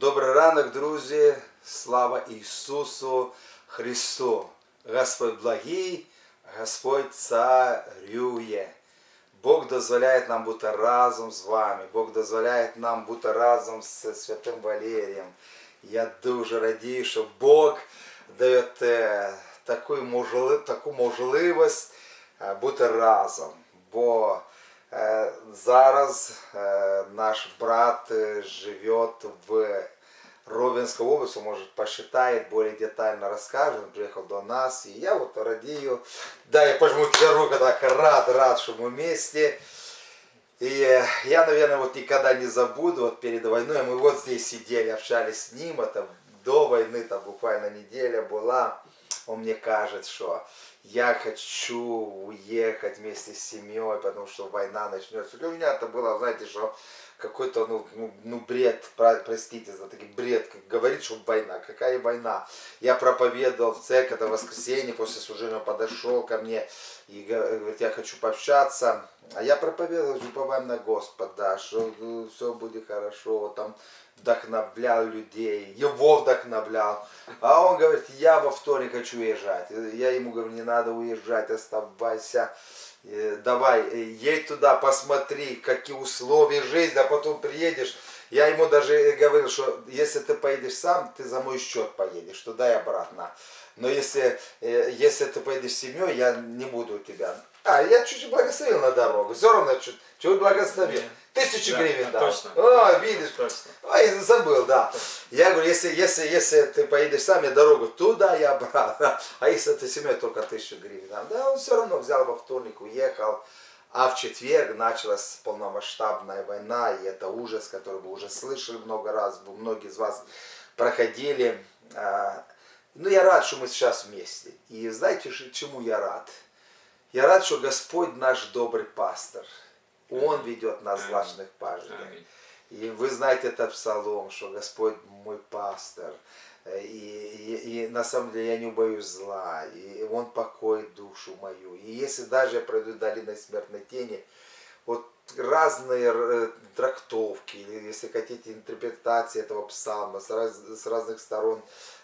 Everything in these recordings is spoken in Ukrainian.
Добрий ранок, друзі! Слава Ісусу Христу! Господь благий, Господь царює. Бог дозволяє нам бути разом з вами. Бог дозволяє нам бути разом з святим Валерієм. Я дуже радію, що Бог дає е, таку, можливість е, бути разом. Бо зараз наш брат е, живе в Ровенской области, может, посчитает, более детально расскажет. Он приехал до нас, и я вот радею. Да, я пожму тебе руку, так рад, рад, что мы вместе. И э, я, наверное, вот никогда не забуду, вот перед войной мы вот здесь сидели, общались с ним, это до войны, там буквально неделя была. Он мне кажет, что я хочу уехать вместе с семьей, потому что война начнется. Для меня это было, знаете, что какой-то, ну, ну, ну, бред, про- простите за такой бред, как говорит, что война. Какая война? Я проповедовал в церковь, это воскресенье, после служения подошел ко мне и говорит, я хочу пообщаться. А я проповедовал, уповаем на Господа, что все будет хорошо, там вдохновлял людей, его вдохновлял. А он говорит, я во вторник хочу уезжать. Я ему говорю, не надо уезжать, оставайся. Э, Давай, э, едь туда, посмотри, какие условия жизни, а потом приедешь. Я ему даже говорил, что если ты поедешь сам, ты за мой счет поедешь, туда и обратно. Но если, э, если ты поедешь с семьей, я не буду у тебя. А, я чуть-чуть благословил на дорогу. Все равно чуть, чуть благословил. Тысячу Да, гривен да, дал. точно. О, видишь, Точно. Ой, забыл, да. Я говорю, если, если, если ты поедешь сам, я дорогу туда и обратно. А если ты семьей, только тысячу гривен. дам. Да, он все равно взял во вторник, уехал. А в четверг началась полномасштабная война, и это ужас, который вы уже слышали много раз, вы- многие из вас проходили. А, Ну, я рад, что мы сейчас вместе. И знаете, чему я рад? Я рад, что Господь наш добрый пастор. Он ведет нас в злачных пажитях. И вы знаете этот псалом, что Господь мой пастор. Э, И, и- и на самом деле я не боюсь зла. И Он покоит душу мою. И если даже я пройду долиной смертной тени, вот разные э, трактовки, или если хотите, интерпретации этого псалма с, раз- с разных сторон,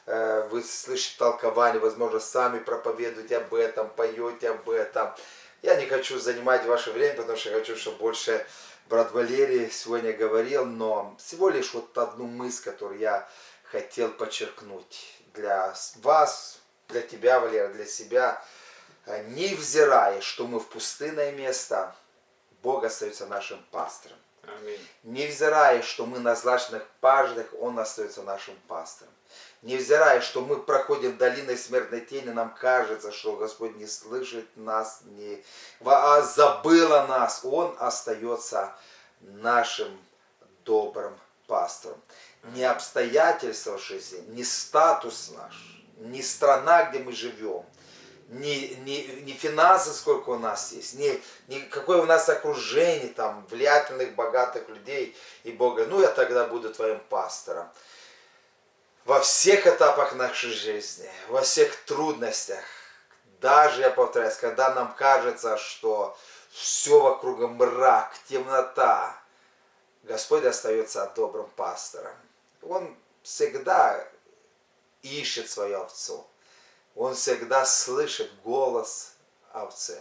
э, вы слышите толкование, возможно, сами проповедуете об этом, поете об этом. Я не хочу занимать ваше время, потому что я хочу, чтобы больше брат Валерий сегодня говорил, но всего лишь вот одну мысль, которую я хотел подчеркнуть для вас, для тебя, Валера, для себя. Э, Невзирая, что мы в пустынное место, Бог остается нашим пастором. Аминь. Невзирая, что мы на злачных паждах, Он остается нашим пастором. Невзирая, что мы проходим долиной смертной тени, нам кажется, что Господь не слышит нас, не, а забыл о нас. Он остается нашим добрым пастором. Не обстоятельства в жизни, не статус наш, не страна, где мы живем, не, не, не финансы, сколько у нас есть, не, не какое у нас окружение, там, влиятельных, богатых людей и Бога. Ну, я тогда буду твоим пастором. Во всех этапах нашей жизни, во всех трудностях, даже, я повторяюсь, когда нам кажется, что все вокруг мрак, темнота, Господь остается добрым пастором. Он всегда ищет свою овцу. Он всегда слышит голос овцы.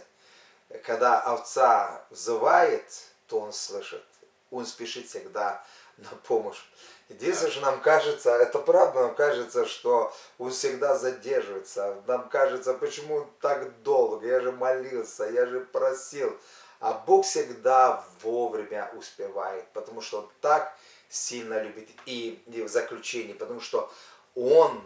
Когда овца взывает, то он слышит. Он спешит всегда на помощь. Единственное, что нам кажется, это правда, нам кажется, что он всегда задерживается. Нам кажется, почему он так долго? Я же молился, я же просил. А Бог всегда вовремя успевает, потому что Он так сильно любит. И, и в заключении, потому что Он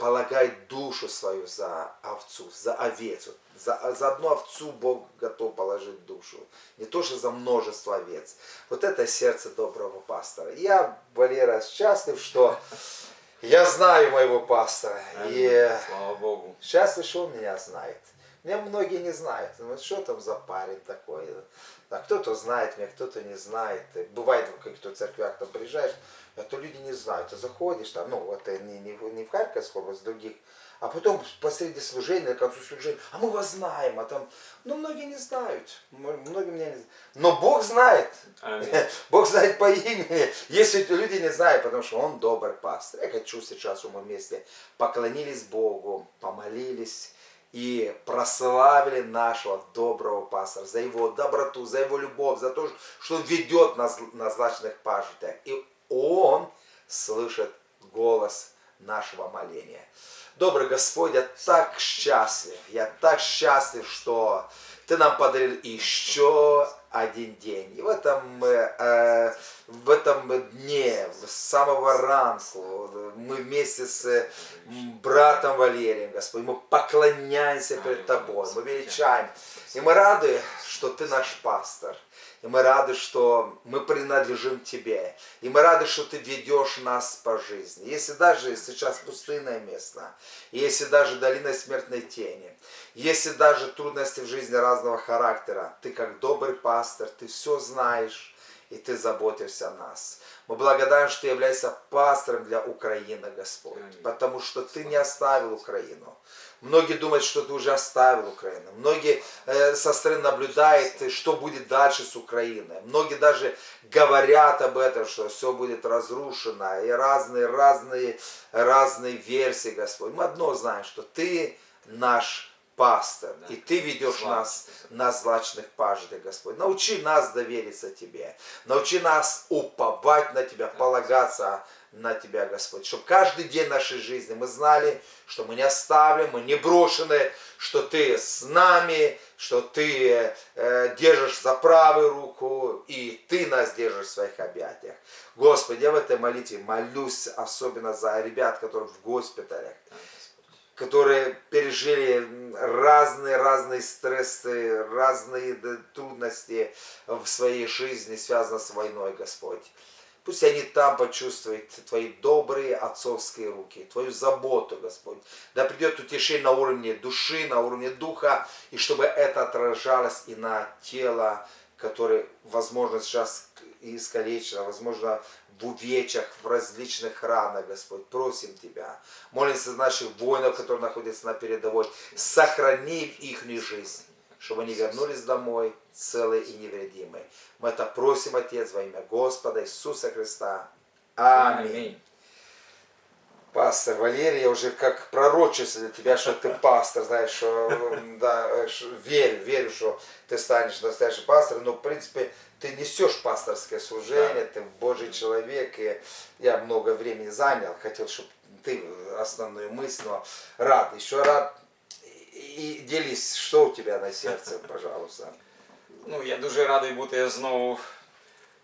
полагает душу свою за овцу, за овец. Вот За, за одну овцу Бог готов положить душу. Не то, что за множество овец. Вот это сердце доброго пастора. Я, Валера, счастлив, что я знаю моего пастора. И. Слава Богу. счастлив, что он меня знает. Меня многие не знают. Ну, что там за парень такой? Да, кто-то знает меня, кто-то не знает. Бывает в каких-то церквях там приезжаешь, а то люди не знают. Ты заходишь там, ну вот э, не, не, в- не область, в других, а потом посреди служения, к концу служения, а мы вас знаем, а там, ну многие не знают, многие меня не знают. Но Бог знает, Амінь. Бог знает по имени. Если люди не знают, потому что Он добрый пастор. Я хочу сейчас, чтобы мы вместе поклонились Богу, помолились и прославили нашего доброго пастора за его доброту, за его любовь, за то, что он ведет нас на злачных пажитях. И он слышит голос нашего моления. Добрый Господь, я так счастлив, я так счастлив, что Ты нам подарил еще один день. И в этом, э, в этом дне, с самого ранку, мы вместе с братом Валерием, Господь, мы поклоняемся перед Тобой, мы величаем. И мы рады, что Ты наш пастор. И мы рады, что мы принадлежим Тебе. И мы рады, что Ты ведешь нас по жизни. Если даже сейчас пустынное место, если даже долина смертной тени, если даже трудности в жизни разного характера, Ты как добрый пастор, Ты все знаешь, и Ты заботишься о нас. Мы благодарны, что Ты являешься пастором для Украины, Господь, Аминь. потому что Ты не оставил Украину. Многие думают, что ты уже оставил Украину. Многие э, со стороны наблюдают, что будет дальше с Украиной. Многие даже говорят об этом, что все будет разрушено. И разные, разные, разные версии, Господь. Мы одно знаем, что Ты наш пастор. Да. И Ты ведешь Слава нас Тебе. на злачных пажитях, Господь. Научи нас довериться Тебе. Научи нас уповать на Тебя, полагаться на Тебя, Господь. Чтобы каждый день нашей жизни мы знали, что мы не оставлены, мы не брошены, что Ты с нами, что Ты э, держишь за правую руку, и Ты нас держишь в своих объятиях. Господи, я в этой молитве молюсь особенно за ребят, которые в госпиталях, которые пережили разные-разные стрессы, разные трудности в своей жизни, связанные с войной, Господь. Пусть они там почувствуют Твои добрые отцовские руки, Твою заботу, Господь. Да придет утешение на уровне души, на уровне духа, и чтобы это отражалось и на тело, которое, возможно, сейчас искалечено, возможно, в увечьях, в различных ранах, Господь. Просим Тебя. Молимся за наших воинов, которые находятся на передовой. Сохрани их жизнь, чтобы они вернулись домой целые и невредимые. Мы это просим, Отец, во имя Господа Иисуса Христа. Аминь. Пастор Валерий, я уже как пророчество для тебя, что ты пастор, знаешь, что, да, что верю, верю, что ты станешь настоящим пастором, но, в принципе, ты несешь пасторское служение, ты Божий человек, и я много времени занял, хотел, чтобы ты основную мысль, но рад, еще рад, и, и делись, что у тебя на сердце, пожалуйста. Ну, я дуже радий бути знову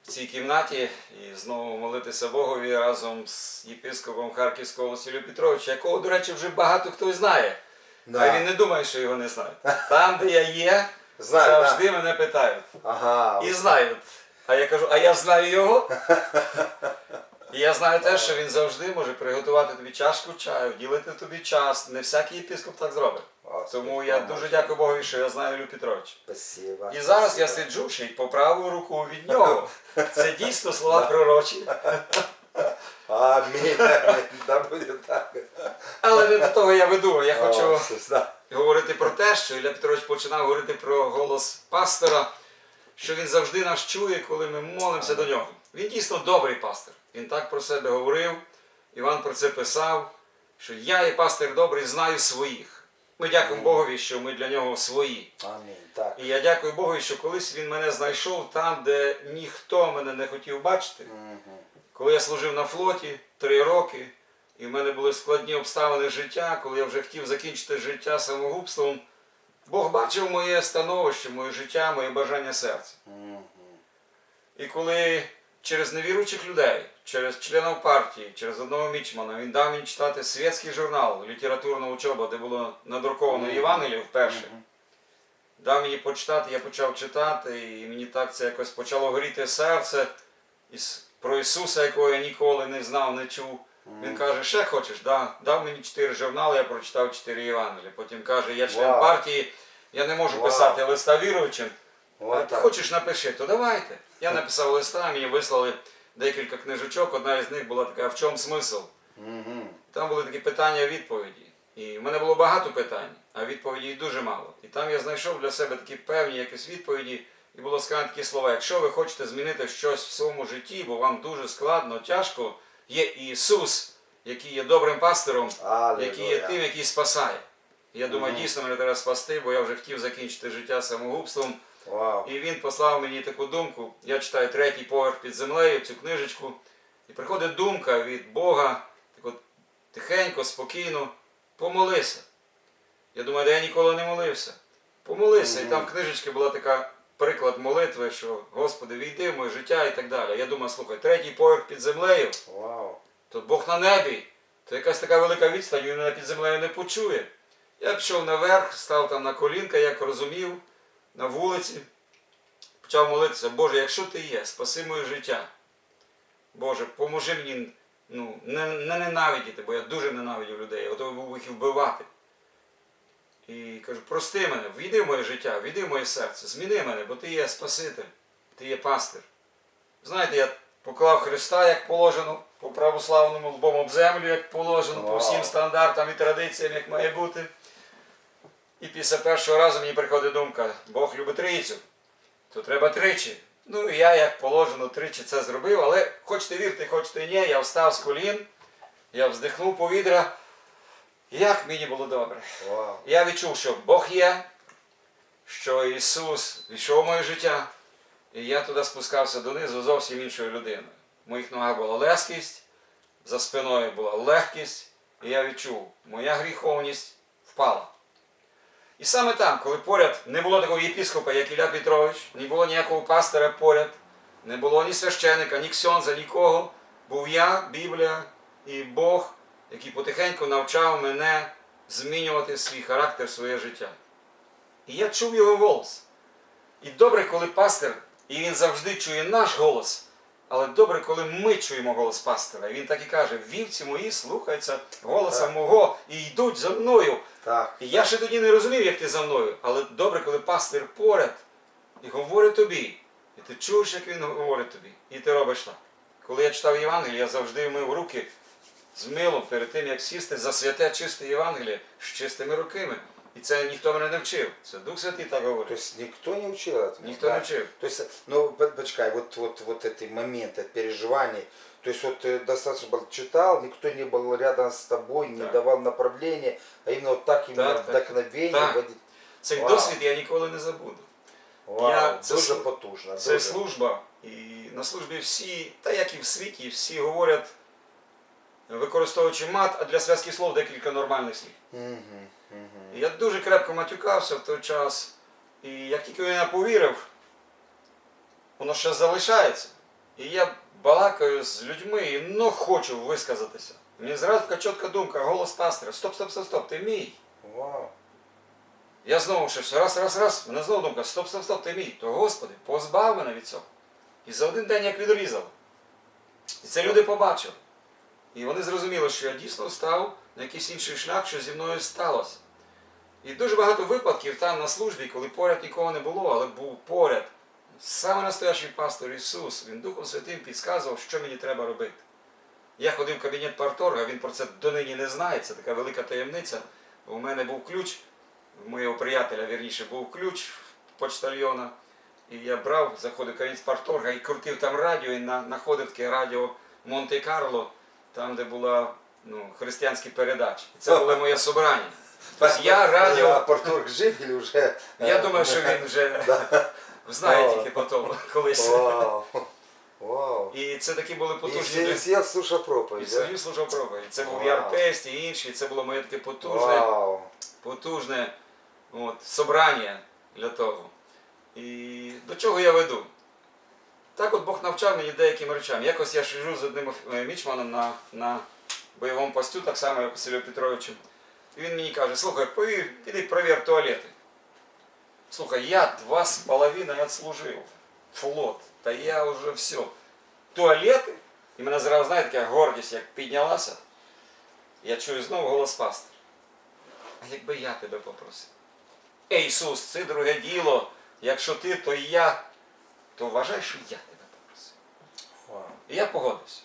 в цій кімнаті і знову молитися Богові разом з єпископом Харківського Василю Петровича, якого, до речі, вже багато хто знає. Да. А він не думає, що його не знають. Там, де я є, Знаю, завжди мене питають. Ага, І знають. А я кажу, а я знаю його. І я знаю те, що він завжди може приготувати тобі чашку чаю, вділити тобі час. Не всякий єпископ так зробить. Тому я дуже дякую Богові, що я знаю Ілю Петровича. Спасибо. І зараз я сиджу ще й по праву руку від нього. Це дійсно слова пророчі. Амінь. Амінь. Да буде так. Але не до того я веду. Я хочу говорити про те, що Ілля Петрович починав говорити про голос пастора, що він завжди нас чує, коли ми молимося до нього. Він дійсно добрий пастор. Він так про себе говорив. Іван про це писав, що я є пастир добрий, знаю своїх. Ми дякуємо Богові, що ми для нього свої. Амінь. Так. І я дякую Богу, що колись він мене знайшов там, де ніхто мене не хотів бачити. Мгм. Коли я служив на флоті три роки, і в мене були складні обставини життя, коли я вже хотів закінчити життя самогубством, Бог бачив моє становище, моє життя, моє бажання серця. Мгм. І коли через невіруючих людей, через членів партії, через одного мічмана, він дав мені читати світський журнал літературна учоба, де було надруковано Євангеліє вперше. Дав мені почитати, я почав читати, і мені так це якось почало горіти серце про Ісуса, якого я ніколи не знав, не чув. Він каже, ще хочеш? Да. Дав мені чотири журнали, я прочитав чотири Євангелія. Потім каже, я член Вау. партії, я не можу Вау. писати листа віруючим, Ти так. хочеш напиши, то давайте. Я написав листа, мені вислали декілька книжечок. Одна із них була така в чому смисл. Мгм. Там були такі питання відповіді. І в мене було багато питань, а відповідей дуже мало. І там я знайшов для себе такі певні якісь відповіді, і було сказано такі слова: якщо ви хочете змінити щось в своєму житті, бо вам дуже складно, тяжко, є Ісус, який є добрим пастором, який є тим, який спасає. Я думаю, дійсно мене треба спасти, бо я вже хотів закінчити життя самогубством. Вау. І він послав мені таку думку. Я читаю третій поверх під землею, цю книжечку. І приходить думка від Бога, так от тихенько, спокійно, помолися. Я думаю, де я ніколи не молився. Помолися. І там в книжечці була така приклад молитви, що Господи, війди в моє життя і так далі. Я думаю, слухай, третій поверх під землею, Вау. то Бог на небі, то якась така велика відстань, він мене під землею не почує. Я пішов наверх, став там на колінка, як розумів, на вулиці, почав молитися, Боже, якщо ти є, спаси моє життя. Боже, поможи мені ну, не, не ненавидіти, бо я дуже ненавидів людей, я готовий був їх вбивати. І кажу, прости мене, війди в моє життя, війди в моє серце, зміни мене, бо ти є Спаситель, ти є пастир. Знаєте, я поклав Христа як положено, по православному лбом об землю, як положено, по всім стандартам і традиціям, як має бути. І після першого разу мені приходить думка, Бог любить трійцю, то треба тричі. Ну і я, як положено, тричі це зробив, але хочете вірте, хочете ні, я встав з колін, я вздихнув повітря. Як мені було добре. Вау. Я відчув, що Бог є, що Ісус війшов в моє життя, і я туди спускався донизу зовсім іншою людиною. В моїх ногах була лескість, за спиною була легкість, і я відчув, моя гріховність впала. І саме там, коли поряд не було такого єпіскопа, як Ілля Петрович, не було ніякого пастора поряд, не було ні священика, ні ксьонза, нікого, був я, Біблія і Бог, який потихеньку навчав мене змінювати свій характер, своє життя. І я чув його голос. І добре, коли пастир, і він завжди чує наш голос, але добре, коли ми чуємо голос пастора. Він так і каже: вівці мої слухаються голоса Так. мого і йдуть за мною. Так. І я ще тоді не розумів, як ти за мною, але добре, коли пастир поряд і говорить тобі, і ти чуєш, як він говорить тобі, і ти робиш так. Коли я читав Євангеліє, я завжди мив руки з милом перед тим, як сісти за святе чисте Євангеліє з чистими руками. І це ніхто мене не вчив. Це Дух Святий так То говорить. есть никто не учил этому? Ніхто да? не вчив. То есть, ну, по- почекай, вот, вот, вот эти моменты переживаний, то есть вот ты достаточно был, читал, никто не был рядом с тобой, не Так. давал направления, а именно вот так именно Так, так. вдохновение. Так. водить. Цей Вау. досвід я ніколи не забуду. Вау, Я- це дуже слу- потужно. Це дуже. служба, і на службі всі, та як і в світі, всі говорять, використовуючи мат, а для зв'язків слов декілька нормальних слів. Мгм, мгм. І Я дуже крепко матюкався в той час. І як тільки я повірив, воно ще залишається. І я балакаю з людьми і ну хочу висказатися. Мені зразу така чітка думка, голос пастора. Стоп, стоп, стоп, стоп, ти мій. Вау. Я знову щось раз, раз, раз. Мене знову думка, стоп, стоп, стоп, ти мій. То Господи, позбав мене від цього. І за один день як відрізав. І це люди побачили. І вони зрозуміли, що я дійсно став на якийсь інший шлях, що зі мною сталося. І дуже багато випадків там на службі, коли поряд нікого не було, але був поряд. Саме настоящий пастор Ісус, Він Духом Святим підказував, що мені треба робити. Я ходив в кабінет парторга, він про це донині не знає, це така велика таємниця. У мене був ключ, у моєго приятеля, вірніше, був ключ почтальйона. І я брав, заходив в кабінет парторга і крутив там радіо, і на, знаходив таке радіо Монте-Карло, там, де була ну, християнські передачі. І це було моє собрання. Тобто я радіо. А Порторг жив или уже? Я думаю, що він вже знає тільки потім колись. Вау. Вау. І це такі були потужні. все люди. сидел, слушал І? Сергій служив проповідь. Це був Ярпест і інші. Це було моє таке потужне, потужне от, собрання для того. І до чого я веду? Так от Бог навчав мені деяким речам. Якось я сижу з одним е, мічманом на, на бойовому посту, так само, як Василю Петровичем. І він мені каже, слухай, піди провір туалети. Слухай, я два з половиною відслужив. Флот. Та я вже все. Туалети? І мене зразу, знаєте, така гордість, як піднялася. Я чую знову голос пастора. А якби я тебе попросив? Ей, Ісус, це друге діло. якщо ти, то і я, то вважай, що я тебе попросив. Вау. І я погодився.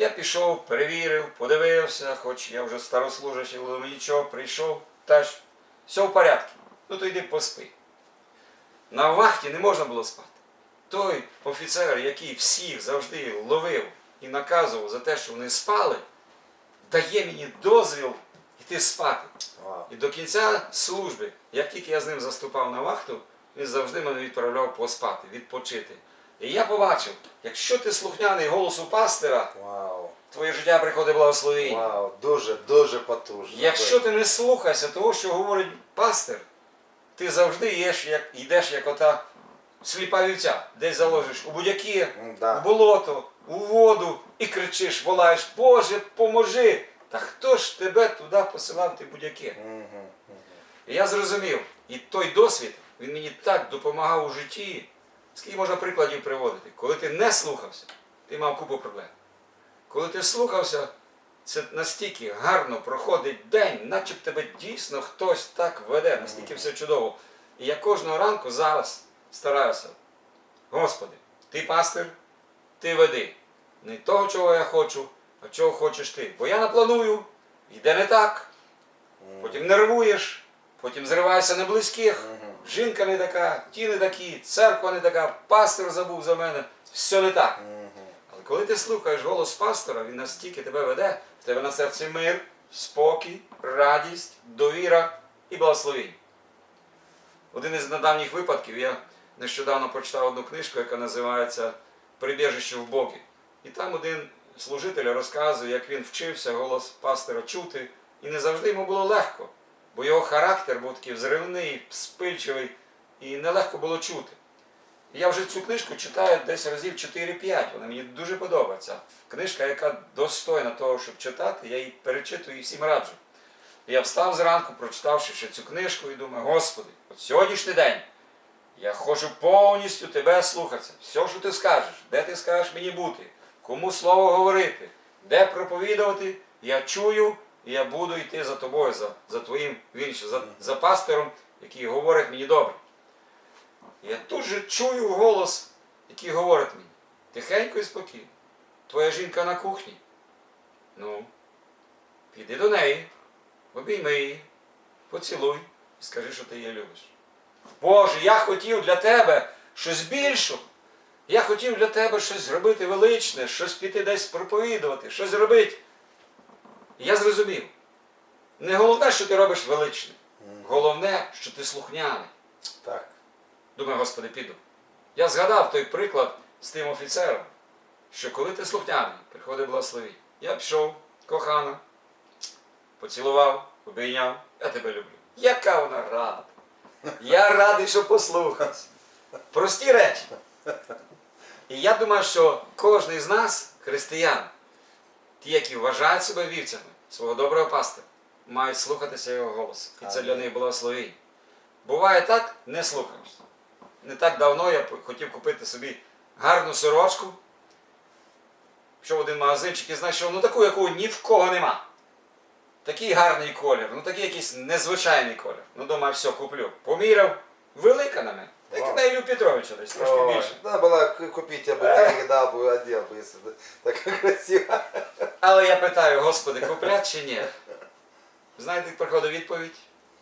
Я пішов, перевірив, подивився, хоч я вже старослужащий, але нічого, прийшов, теж все в порядку. Ну то йди поспи. На вахті не можна було спати. Той офіцер, який всіх завжди ловив і наказував за те, що вони спали, дає мені дозвіл йти спати. І до кінця служби, як тільки я з ним заступав на вахту, він завжди мене відправляв поспати, відпочити. І я побачив, якщо ти слухняний голосу пастира, Вау. твоє життя приходить благословення. Вау. Дуже, дуже потужно. Якщо ти не слухаєшся того, що говорить пастир, ти завжди йдеш як, йдеш як ота сліпа вівця, десь заложиш у будь-які, М, у болото, у воду і кричиш, волаєш, Боже, поможи! Та хто ж тебе туди посилав, ти будь-яке? Мгм. І я зрозумів, і той досвід, він мені так допомагав у житті. Скільки можна прикладів приводити? Коли ти не слухався, ти мав купу проблем. Коли ти слухався, це настільки гарно проходить день, наче б тебе дійсно хтось так веде, настільки все чудово. І я кожного ранку зараз стараюся. Господи, ти пастир, ти веди. Не того, чого я хочу, а чого хочеш ти. Бо я напланую, йде не так потім нервуєш, потім зриваєшся на близьких. Жінка не така, ті не такі, церква не така, пастор забув за мене, все не так. Але коли ти слухаєш голос пастора, він настільки тебе веде, в тебе на серці мир, спокій, радість, довіра і благословіння. Один із недавніх випадків я нещодавно прочитав одну книжку, яка називається Прибіжище в Богі. І там один служитель розказує, як він вчився голос пастора чути, і не завжди йому було легко, бо його характер був такий взривний, спильчивий, і нелегко було чути. Я вже цю книжку читаю десь разів 4-5, вона мені дуже подобається. Книжка, яка достойна того, щоб читати, я її перечитую і всім раджу. Я встав зранку, прочитавши ще цю книжку, і думаю, Господи, от сьогоднішній день я хочу повністю тебе слухатися. Все, що ти скажеш, де ти скажеш мені бути, кому слово говорити, де проповідувати, я чую, і я буду йти за тобою, за, за твоїм віршем, за, за пастором, який говорить мені добре. Я тут же чую голос, який говорить мені, тихенько і спокійно. Твоя жінка на кухні. Ну, піди до неї, обійми її, поцілуй і скажи, що ти її любиш. Боже, я хотів для тебе щось більше. Я хотів для тебе щось зробити величне, щось піти десь проповідувати, щось робити. І я зрозумів. Не головне, що ти робиш величне. Головне, що ти слухняний. Так. Думаю, Господи, піду. Я згадав той приклад з тим офіцером, що коли ти слухняний, приходить благословіння. Я пішов, кохана, поцілував, обійняв, я тебе люблю. Яка вона рада. Я радий, що послухався. Прості речі. І я думаю, що кожен з нас, християн, ті, які вважають себе вівцями свого доброго пастора, мають слухатися його голосу. І це для них благословіння. Буває так, не слухаєшся. Не так давно я хотів купити собі гарну сорочку. Пішов в один магазинчик і знайшов, ну таку, яку ні в кого нема. Такий гарний колір, ну такий якийсь незвичайний колір. Ну, думаю, все, куплю. Поміряв, велика на мене. Як Вау. на Ілю Петровича десь, трошки Ой, більше. Надо было к- купить, я бы деньги дал бы, одел бы, если бы так красиво. Але я питаю, Господи, куплять чи ні? Знаєте, як приходить відповідь?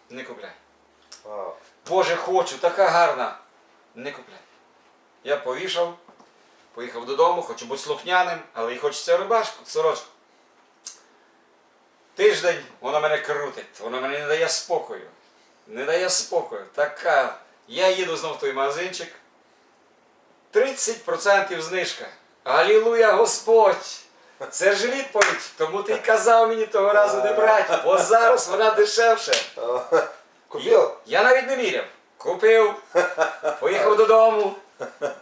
Не купляй. Вау. Боже, хочу, така гарна. Не купляй. Я повішав, поїхав додому, хочу бути слухняним, але і хочеться рубашку, сорочку. Тиждень вона мене крутить, вона мене не дає спокою. Не дає спокою. Така. я їду знов в той магазинчик. 30% знижка. Алілуя, Господь! Це ж відповідь, тому ти й казав мені того разу не брати, бо зараз вона дешевше. О, Купил? Я навіть не міряв. Купив, поїхав додому.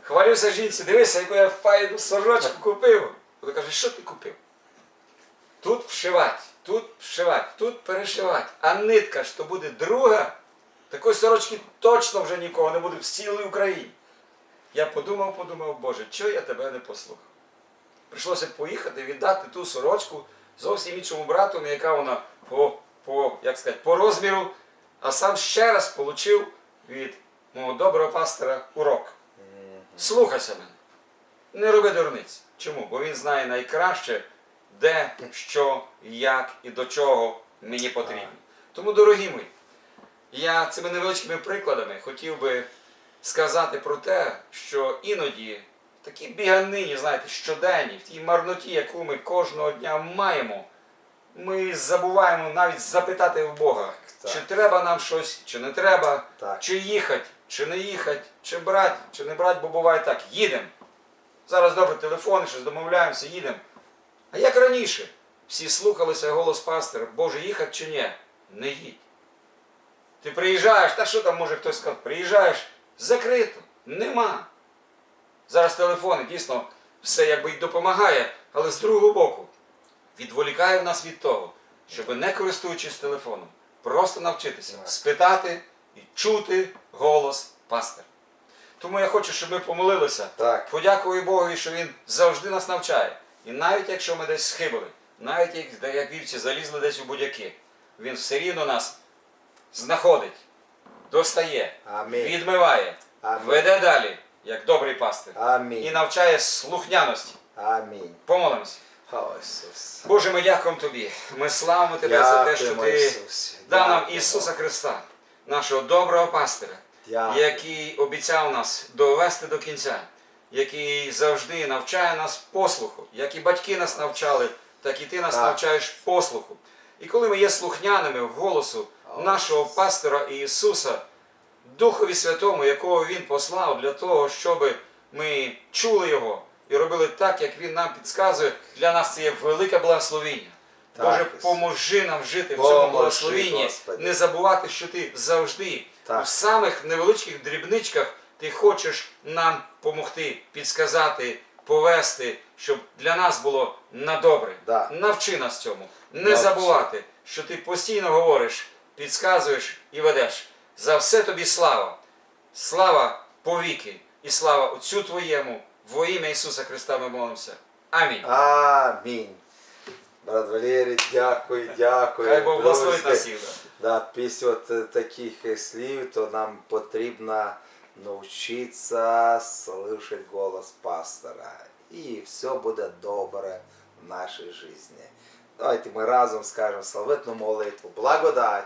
Хвалюся жінці, дивися, яку я файну сорочку купив. Вона каже, що ти купив? Тут вшивати, тут вшивати, тут перешивати. А нитка ж то буде друга. Такої сорочки точно вже нікого не буде в цілій Україні. Я подумав, подумав, Боже, чого я тебе не послухав? Прийшлося поїхати, віддати ту сорочку зовсім іншому брату, яка вона по, по, як сказати, по розміру, а сам ще раз отримав від мого доброго пастора урок. Слухайся мене. Не роби дурниць. Чому? Бо він знає найкраще, де, що, як і до чого мені потрібно. Тому, дорогі мої, я цими невеличкими прикладами хотів би сказати про те, що іноді в такій біганині, знаєте, щоденні, в тій марноті, яку ми кожного дня маємо, ми забуваємо навіть запитати в Бога, Так. чи треба нам щось, чи не треба, Так. чи їхати, чи не їхати, чи брати, чи не брати, бо буває так, їдемо. Зараз добре телефони, щось домовляємося, їдемо. А як раніше? Всі слухалися голос пастора, Боже, їхати чи ні? Не їдь. Ти приїжджаєш, та що там може хтось сказати? Приїжджаєш, закрито, нема. Зараз телефони дійсно все якби й допомагає, але з другого боку відволікає в нас від того, щоб не користуючись телефоном, просто навчитися спитати і чути голос пастора. Тому я хочу, щоб ми помолилися. Так. Подякую Богові, що Він завжди нас навчає. І навіть якщо ми десь схибили, навіть як вівці залізли десь у будь-які, він все рівно нас знаходить, достає, Амінь. відмиває, Амінь. веде далі, як добрий пастир, і навчає слухняності. Амінь. Помолимося. О, Ісус. Боже, ми дякуємо Тобі. Ми славимо Тебе за те, що Дякуємо, Ти дав нам Дякуємо. Ісуса Христа, нашого доброго пастиря, Дякую. який обіцяв нас довести до кінця, який завжди навчає нас послуху, як і батьки нас навчали, так і ти нас Так. навчаєш послуху. І коли ми є слухняними в голосу нашого пастора Ісуса, Духові Святому, якого Він послав для того, щоб ми чули Його і робили так, як Він нам підказує, для нас це є велике благословіння. Так, Боже, поможи нам жити в цьому благословенні, Господи. не забувати, що ти завжди Так. у самих невеличких дрібничках ти хочеш нам допомогти, підсказати, повести, щоб для нас було на добре. Да. Навчи нас цьому. Не забувати, що ти постійно говориш, підсказуєш і ведеш. За все тобі слава. Слава повіки і слава Отцю Твоєму. Во ім'я Ісуса Христа ми молимося. Амінь. Амінь. Брат Валерій, дякую, дякую. Хай Бог благословить нас всіх. Да, після от е, таких е, слів, то нам потрібно навчитися слышати голос пастора. І все буде добре в нашій житті. Давайте ми разом скажемо славетну молитву. Благодать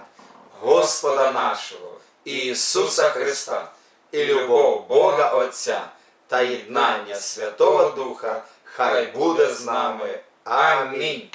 Господа нашого, Ісуса Христа, і любов Бога Отця, та єднання Святого Духа хай буде з нами. Амінь.